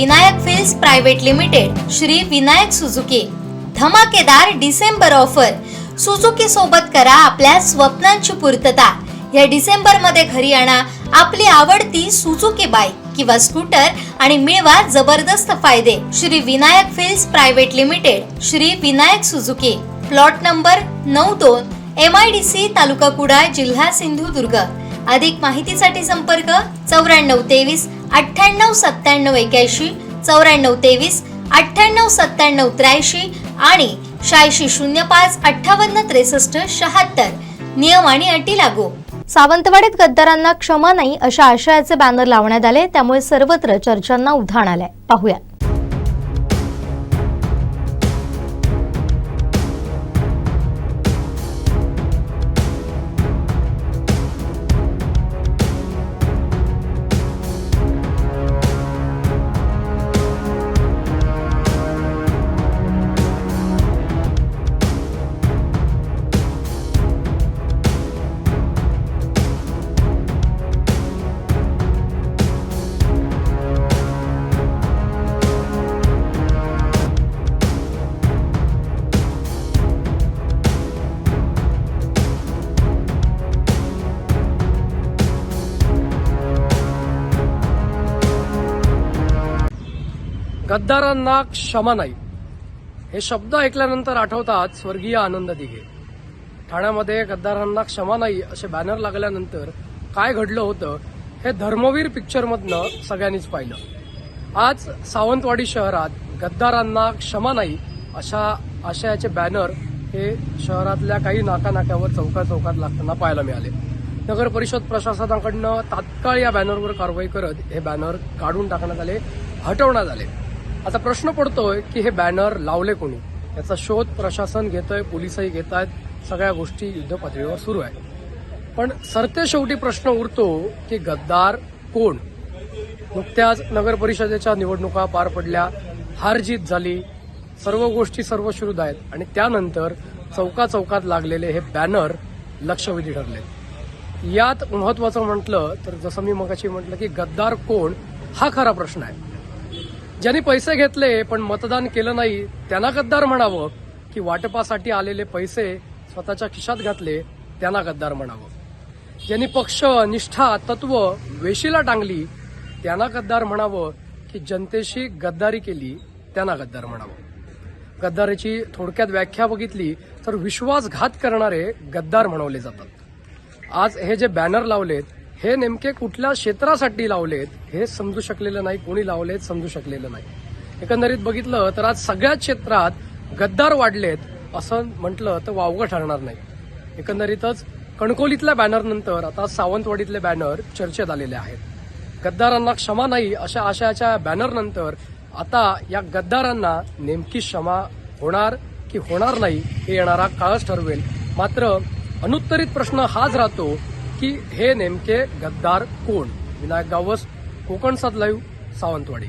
Vinayak fills private limited Shri Vinayak Suzuki. धमाकेदार December offer. Suzuki सोबत करा आपल्या स्वप्नांची पूर्तता. या डिसेंबरमध्ये घरी आणा आपली आवडती सुझुकी बाईक किंवा स्कूटर आणि मिळवा जबरदस्त फायदे. Shri Vinayak fills private limited Shri Vinayak Suzuki. Plot number नऊ दोन एम आय डी सी तालुका कुडाळ जिल्हा सिंधुदुर्ग. अधिक माहितीसाठी संपर्क चौऱ्याण्णव तेवीस अठ्ठ्याण्णव सत्त्याण्णव एक्याऐंशी चौऱ्याण्णव तेवीस अठ्ठ्याण्णव सत्त्याण्णव त्र्याऐंशी आणि शहाऐंशी शून्य पाच अठ्ठावन्न त्रेसष्ट शहात्तर. नियम आणि अटी लागू. सावंतवाडीत गद्दारांना क्षमा नाही अशा आशयाचे बॅनर लावण्यात आले त्यामुळे सर्वत्र चर्चांना उधाण आलंय. पाहूया. गद्दारांना क्षमा नाही. हे शब्द ऐकल्यानंतर आठवतात स्वर्गीय आनंद दिघे. ठाण्यामध्ये गद्दारांना क्षमा नाही असे बॅनर लागल्यानंतर काय घडलं होतं हे धर्मवीर पिक्चरमधनं सगळ्यांनीच पाहिलं. आज सावंतवाडी शहरात गद्दारांना क्षमा नाही अशा आशयाचे बॅनर हे शहरातल्या काही नाकानाक्यावर चौका चौकात लागताना पाहायला मिळाले. नगर परिषद प्रशासनाकडनं तात्काळ या बॅनरवर कारवाई करत हे बॅनर काढून टाकण्यात आले हटवण्यात आले. आता प्रश्न पडतोय की हे बॅनर लावले कोणी? याचा शोध प्रशासन घेतोय पोलिसही घेत आहेत सगळ्या गोष्टी युद्ध पातळीवर सुरू आहेत. पण सरते शेवटी प्रश्न उरतो की गद्दार कोण? नुकत्याच नगर परिषदेच्या निवडणुका पार पडल्या हार जीत झाली सर्व गोष्टी सर्व सुरू आहेत आणि त्यानंतर चौका चौकात लागलेले हे बॅनर लक्षवेधी ठरले. यात महत्वाचं म्हटलं तर जसं मी मगाशी म्हटलं की गद्दार कोण हा खरा प्रश्न आहे. ज्यांनी पैसे घेतले पण मतदान केलं नाही त्यांना गद्दार म्हणावं की वाटपासाठी आलेले पैसे स्वतःच्या खिशात घातले त्यांना गद्दार म्हणावं. ज्यांनी पक्ष निष्ठा तत्व वेशीला टांगली त्यांना गद्दार म्हणावं की जनतेशी गद्दारी केली त्यांना गद्दार म्हणावं. गद्दारीची थोडक्यात व्याख्या बघितली तर विश्वासघात करणारे गद्दार म्हणवले जातात. आज हे जे बॅनर लावलेत हे नेमके कुठल्या क्षेत्रासाठी लावलेत हे समजू शकलेलं नाही. कोणी लावलेत समजू शकलेलं नाही. एकंदरीत बघितलं तर आज सगळ्याच क्षेत्रात गद्दार वाढलेत असं म्हटलं तर वावगं ठरणार नाही. एकंदरीतच कणकोलीतल्या बॅनरनंतर आता सावंतवाडीतले बॅनर चर्चेत आलेले आहेत. गद्दारांना क्षमा नाही अशा आशयाच्या बॅनरनंतर आता या गद्दारांना नेमकी क्षमा होणार की होणार नाही हे येणारा काळच ठरवेल. मात्र अनुत्तरित प्रश्न हाच राहतो की हे नेमके गद्दार कोण? विनायक गावस कोकण सात लाईव्ह सावंतवाडी.